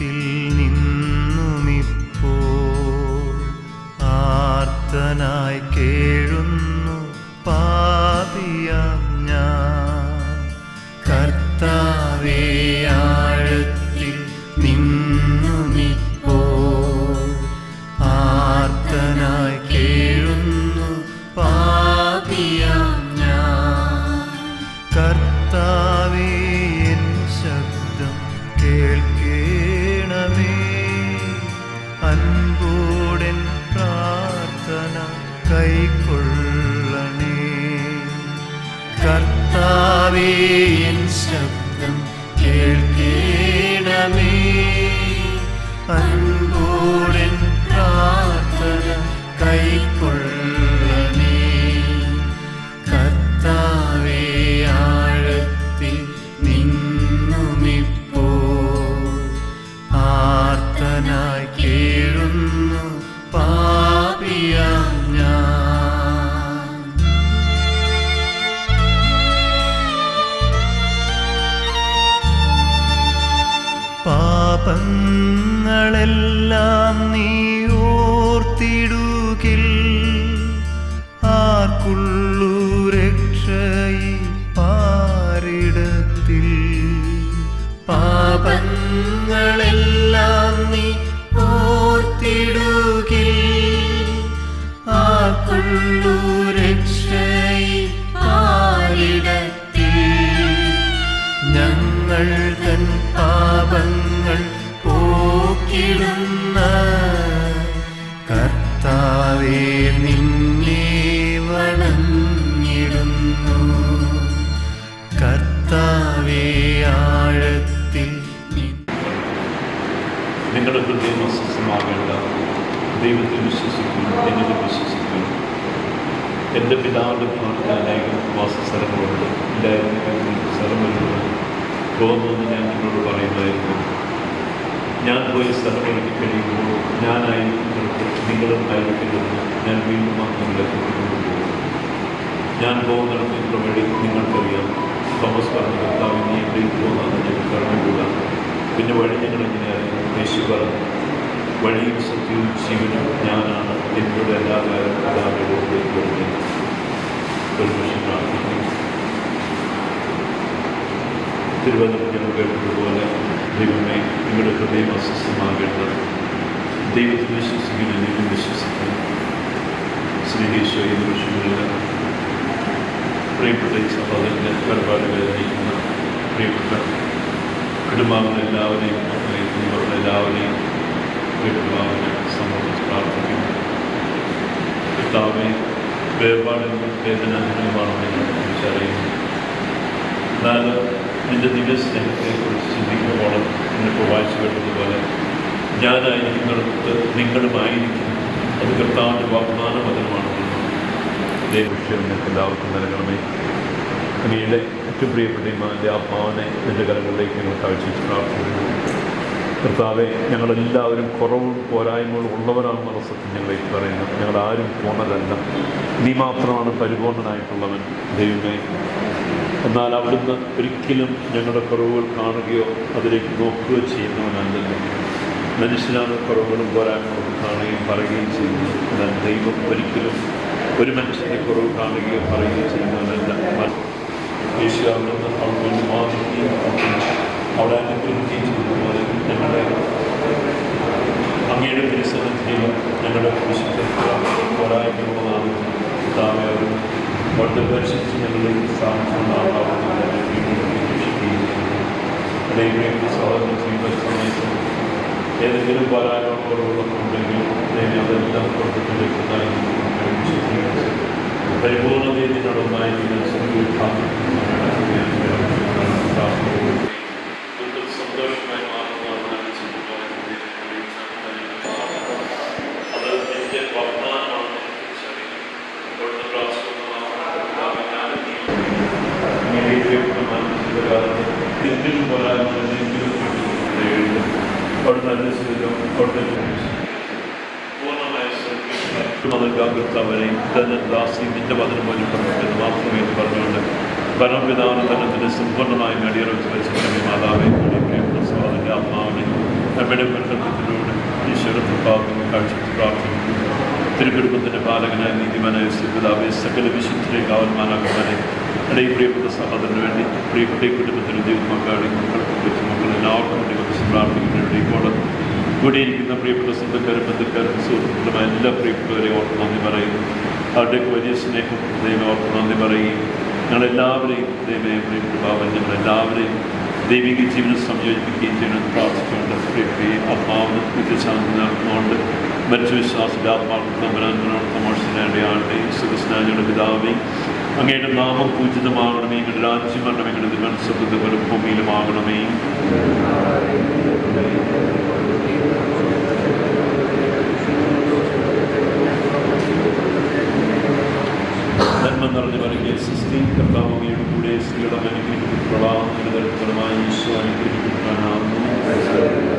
ആഴത്തിൽ നിന്നുമിപ്പോൾ ആർത്തനായി കേഴുന്നു പോക്കിടുന്ന കർത്താവേ നിന്നെ വണങ്ങിടുന്നു. കർത്താവേ ആഴത്തിൽ നിങ്ങളുടെ ഹൃദയം അസ്വസ്ഥമാകേണ്ട. ദൈവത്തിൽ വിശ്വസിക്കുന്നു എന്നിൽ വിശ്വസിക്കുന്നു. എന്റെ പിതാവിന്റെ ഭാഗത്ത് അനേകം വാസസ്ഥലങ്ങളുണ്ട് ഇല്ലായിരുന്നു സ്ഥലങ്ങളുണ്ട് പോകുമെന്ന് ഞാൻ നിങ്ങളോട് ഞാൻ പോയി സ്ഥലമൊരുക്കി കഴിയുമ്പോൾ ഞാനായിരിക്കുന്നിടത്ത് നിങ്ങളും ആയിരിക്കുമെന്ന് ഞാൻ വീണ്ടും നിങ്ങളെ കൊണ്ടുപോകും ഞാൻ പോകുന്നിടത്തുള്ള വഴി നിങ്ങൾക്കറിയാം. തോമസ് പറഞ്ഞു കർത്താവ് നീ എവിടേക്ക് പോകുന്നതെന്ന് ഞങ്ങൾക്ക് അറിഞ്ഞുകൂടാ പിന്നെ വഴി ഞങ്ങൾ എങ്ങനെയായിരുന്നു? യേശു പറഞ്ഞു വഴിയും സത്യവും ജീവനും ഞാനാണ്. എന്നോട് എല്ലാ കാലം അടുത്തേക്ക് വരുന്നത് ഒരു നിമിഷം പ്രാർത്ഥിക്കുന്നു. തിരുവനന്തപുരം കേട്ടതുപോലെ ദൈവമേ നിങ്ങളുടെ ഹൃദയം അസ്വസ്ഥമാകേണ്ടത്. ദൈവത്തിൽ വിശ്വസിക്കുന്ന എന്നെയും വിശ്വസിക്കുന്നു സ്നേഹീശോ ഈ നിമിഷങ്ങളിൽ പ്രിയപ്പെട്ട ഈ സഹോദരന്റെ പ്രിയപ്പെട്ട കുടുംബാംഗങ്ങളെല്ലാവരെയും മക്കളെയും കുടുംബങ്ങളെല്ലാവരെയും പ്രിയപ്പെട്ടവരെ സംബന്ധിച്ച് പ്രാർത്ഥിക്കുന്നു. കർത്താവെ വേർപാടുകളും വേദനാജനകമാണെന്ന് ഞങ്ങൾ തിരിച്ചറിയുന്നു എന്നാൽ എന്റെ ദിവ്യ സ്നേഹത്തെക്കുറിച്ച് ചിന്തിക്കുമ്പോൾ നിന്നിപ്പോൾ വായിച്ചു കേട്ടതുപോലെ ഞാനായിരിക്കുന്നിടത്ത് നിങ്ങളുമായിരിക്കും. അത് കർത്താവിന്റെ വാഗ്ദാന വചനമാണ് ദൈവവിഷയം നിങ്ങൾക്ക് എല്ലാവർക്കും നൽകണമേ. അങ്ങയുടെ ഏറ്റവും പ്രിയപ്പെട്ട ഇമാന്റെ ആത്മാവിനെ എന്റെ കരങ്ങളിലേക്ക് ഞങ്ങൾ കാഴ്ച പ്രാർത്ഥിക്കുന്നു. കർത്താവെ ഞങ്ങളെല്ലാവരും കുറവും പോരായ്മകളും ഉള്ളവരാണ് മനസ്സത്തിൽ ഞങ്ങൾ പറയുന്നത് ഞങ്ങൾ ആരും പോണതല്ല. നീ മാത്രമാണ് പരിപൂർണനായിട്ടുള്ളവൻ ദൈവമേ. എന്നാൽ അവിടുന്ന് ഒരിക്കലും ഞങ്ങളുടെ കുറവുകൾ കാണുകയോ അതിലേക്ക് നോക്കുകയോ ചെയ്യുന്നവനല്ലല്ലോ. മനുഷ്യനാണ് കുറവുകളും പോരായ്മകളും കാണുകയും പറയുകയും ചെയ്യുന്നത്. എന്നാൽ ദൈവം ഒരിക്കലും ഒരു മനുഷ്യനെ കുറവ് കാണുകയോ പറയുകയോ ചെയ്യുന്നവനല്ല. യേശു അവിടുന്ന് അവിടെ വേണ്ടി വാദിക്കുകയും അവിടെ ചെയ്തതുപോലെ ഞങ്ങളുടെ അങ്ങയുടെ തിരുസന്നിധിയിലും ഞങ്ങളുടെ വിശുദ്ധ പോരായ്മയുള്ളതാണ് താമെ അവർ വളരെ ദർശിച്ച് ഞങ്ങളുടെ സ്ഥാനത്തുകൊണ്ടാണ് അവിടെ ദൈവം സഹോദരൻ ചെയ്യുന്ന. സമയത്ത് ഏതെങ്കിലും പോരായ്മകളുണ്ടെങ്കിൽ ദൈവം അതെല്ലാം പ്രവർത്തിച്ചിലേക്ക് പരിപൂർണതയോടുമായി സന്തോഷമായി മാറുന്നതാണ് അത് എന്റെ വാഗ്ദാനമാണ് അവിടുന്ന് പ്രാവശ്യം പോരായ്മ അവിടുന്ന് അനുസരിച്ചും അവിടുന്ന് പൂർണമായ തന്നെ ദാസി നിന്റെ വചനം പോലെ മാത്രമേ പറഞ്ഞുകൊണ്ട് പരമപിതാവിന് തന്നെ സമ്പൂർണമായും അടിയറവിച്ച് മാതാവേ മാതാവെ സഹോദരന്റെ ആത്മാവിനെ നമ്മുടെ പ്രകൃതത്തിലൂടെ ഈശ്വര പ്രഭാവം കാഴ്ച പ്രാർത്ഥിക്കുന്നു തിരുക്കുടുംബത്തിന്റെ പാലകനായ നീതിമാനായ ശ്രീപിതാവെ സകല വിശുദ്ധരെ കാവന്മാനാക്കുമാരെ അവിടെ ഈ പ്രിയപ്പെട്ട സഹോദരന് വേണ്ടി പ്രിയപ്പെട്ട ഈ കുടുംബത്തിന് ദൈവമക്കാടി മക്കൾക്ക് കൊച്ചു മക്കൾ എല്ലാവർക്കും വേണ്ടി കുറച്ച് പ്രാർത്ഥിക്കുന്നതിന് ഇപ്പോൾ കൂടിയിരിക്കുന്ന പ്രിയപ്പെട്ട സ്വന്തക്കാരും ബന്ധുക്കാരും സുഹൃത്തുക്കളുമായ എല്ലാ പ്രിയപ്പെട്ടവരെയും ഓർത്ത് നന്ദി പറയുന്നു അവരുടെയൊക്കെ വലിയ സ്നേഹം ദൈവം ഓർത്ത് നന്ദി പറയുകയും ഞങ്ങളെല്ലാവരെയും ദൈവം പ്രിയപ്പെട്ട ഭാവൻ ഞങ്ങളെല്ലാവരെയും ദൈവിക ജീവനം സംയോജിപ്പിക്കുകയും ചെയ്യണമെന്ന് പ്രാർത്ഥിച്ചുകൊണ്ട് പ്രിയ ആത്മാവിന് നിത്യശാന്തി നൽകുന്നുകൊണ്ട് മരിച്ച വിശ്വാസത്തെ ആത്മാവ് തമ്പരാനോട് സുഖസ്നാനിയുടെ പിതാവേയും അങ്ങയുടെ നാമം പൂജിതമാകണമേ എങ്ങളുടെ രാജ്യം വരണമേ എങ്ങളുടെ ദിവസം പോലെ ഭൂമിയിലുമാകണമേ. നന്മ നിറഞ്ഞു നൽകിയ സിസ്റ്റീൻ കർത്താവങ്ങയുടെ കൂടെ സ്ത്രീയുടെ അനുഗ്രഹിക്കപ്പെട്ടവളാം നിരന്തരഫലമായി ഈശോ അനുഗ്രഹിക്കപ്പെടാനാകുന്നു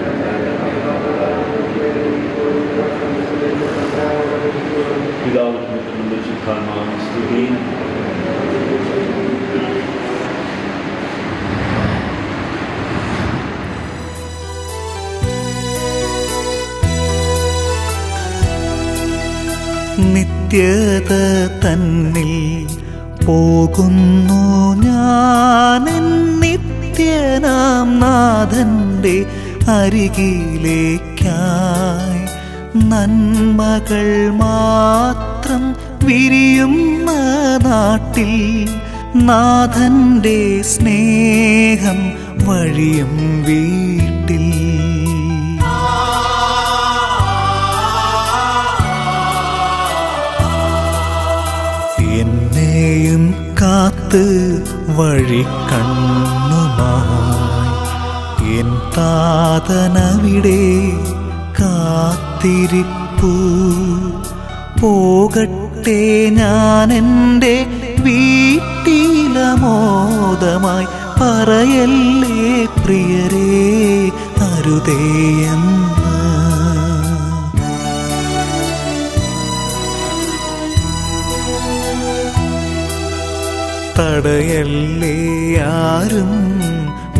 നിത്യത തന്നിൽ പോകുന്നു ഞാൻ നിത്യനാം നാഥന്റെ അരികിലേക്കായി. നന്മകൾ മാത്രം വിരിയുന്ന നാട്ടിൽ നാഥന്റെ സ്നേഹം വഴിയും വീട്ടിൽ കാത്ത് വഴി കണ്ണുമായി. എൻ താതനവിടെ കാത്തിരിപ്പു. പോകട്ടെ ഞാൻ എന്റെ വീട്ടിലമോദമായി പറയല്ലേ പ്രിയരേ അരുതേയെന്ന് തടയല്ലേ ആരും?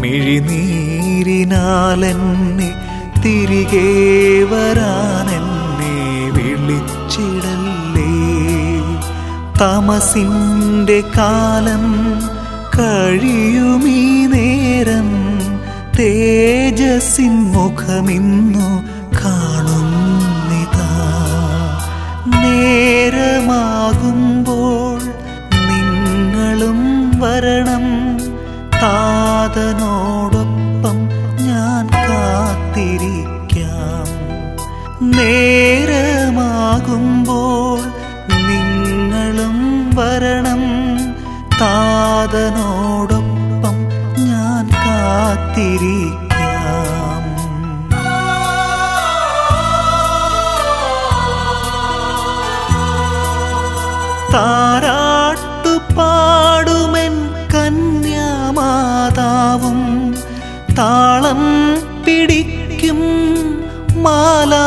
മിഴിനീരിനാലെന്നെ തിരികെ വരാനെന്നെ വിളിച്ചിടല്ലേ? തമസിന്റെ കാലം കഴിയുമീ നേരം തേജസ്സിൻ മുഖമിന്നു കാണുന്നിതാ. നിങ്ങളും വരണം. താതനോടൊപ്പം ഞാൻ കാത്തിരിക്കാം. നേരമാകുമ്പോൾ നിങ്ങളും വരണം. താതനോടൊപ്പം ഞാൻ കാത്തിരിക്കാം. താരാട്ടു പാടുമെൻ താളം പിടിക്കും മാലാഖമാരും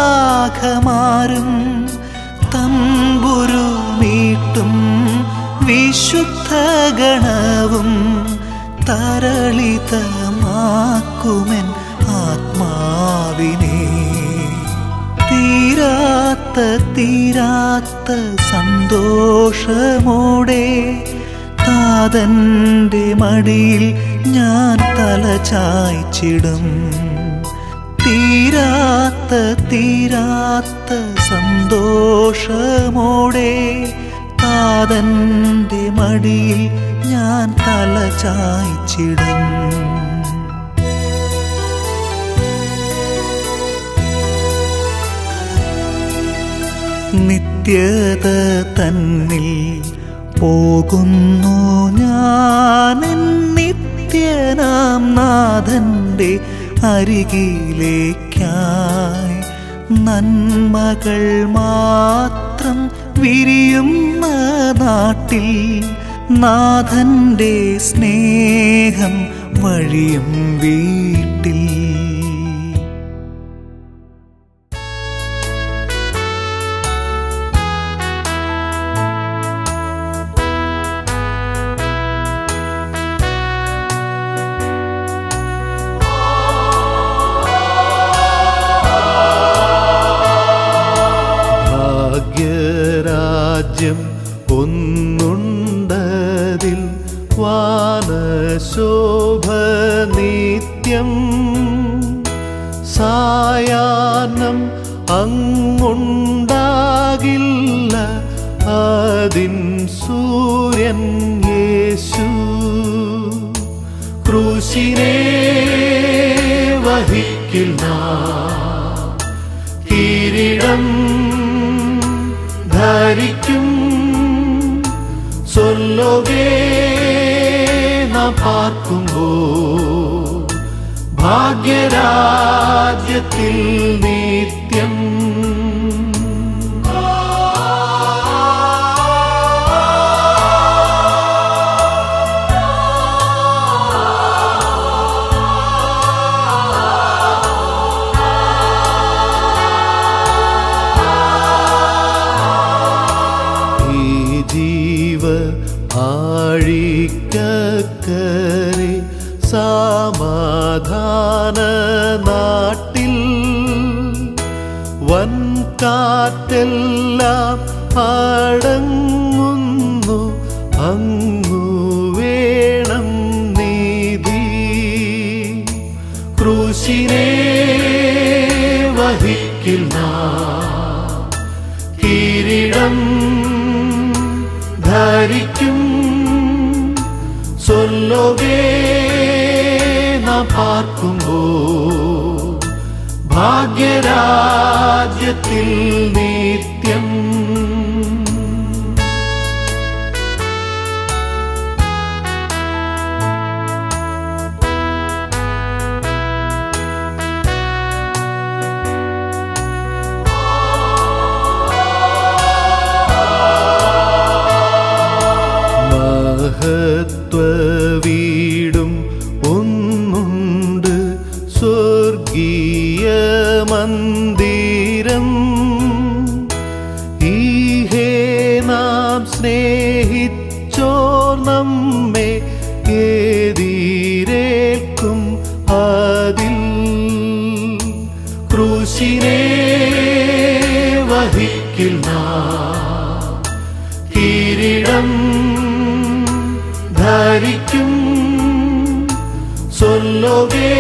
തമ്പുരു മീട്ടും വിശുദ്ധ ഗണവും തരളിതമാക്കുമെൻ ആത്മാവിനെ. തീരാത്ത തീരാത്ത സന്തോഷമോടെ താതന്റെ മടിയിൽ ഞാൻ തല ചായ്ച്ചിടും. തീരാത്ത തീരാത്ത സന്തോഷമോടെ താതന്റെ മടിയിൽ ഞാൻ തല ചായ്ച്ചിടും. നിത്യത തന്നിൽ പോകുന്നു ഞാൻ നിത്യനാം നാഥന്റെ അരികിലേക്കായി നന്മകൾ മാത്രം വിരിയുന്ന നാട്ടിൽ നാഥന്റെ സ്നേഹം വഴിയും വീട്ടിൽ. രാജ്യം ഒന്നുണ്ടതിൽ വാനശോഭ നിത്യം സായാഹ്നം അങ്ങുണ്ടാകില്ല അതിൻ സൂര്യൻ യേശു. ക്രൂശിനെ വഹിക്കില്ല. സൊല്ലോകേ നാം പാർക്കുമ്പോ ഭാഗ്യരാജ്യത്തിൽ നിത്യം നാട്ടിൽ വൻകാറ്റെല്ലാം അടങ്ങുന്നു. അങ്ങു വേണം നീതി. ക്രൂശിനെ വഹിക്കുന്ന കിരീടം ധരിക്കും. സ്വല്ലോകേ നാം പാർക്കുമ്പോ ഭാഗ്യരാജ്യത്തിൽ നിത്യം മന്ദിരം. ഈഹേ നാം സ്നേഹിച്ചോർ നമ്മെ ഏതീരേക്കും അതിൽ. ക്രൂശിനെ വഹിക്കില്ല കിരീടം ധരിക്കും. സൊല്ലോകേ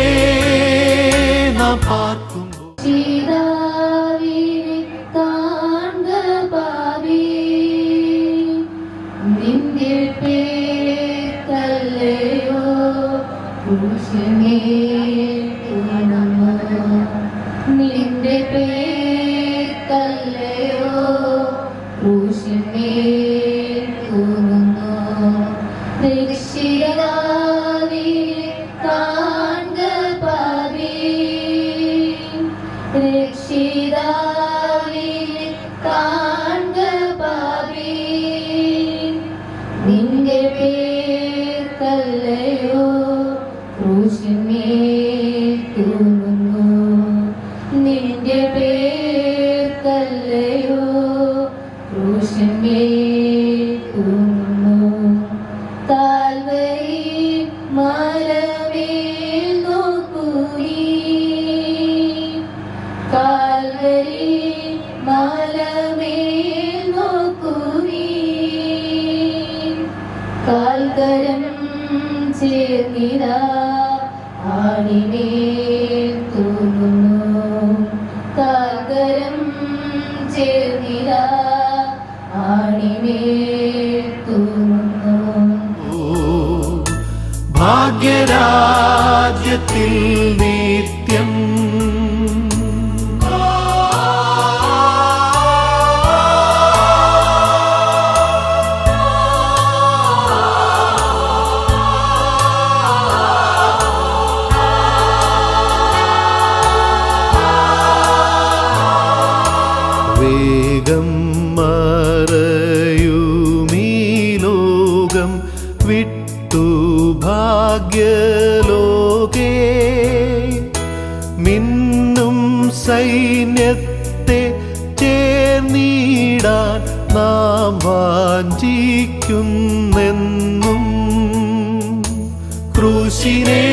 രക്ഷിതാവിനെ ഭാഗ്യരാജ്യത്തിൽ നിത്യം. വേഗം മറയുമീ ഭാഗ്യലോകേ മിന്നും സൈന്യത്തെ ചേർന്നിടാൻ നാം വാഞ്ചിക്കുന്നെന്നും. ക്രൂശിനെ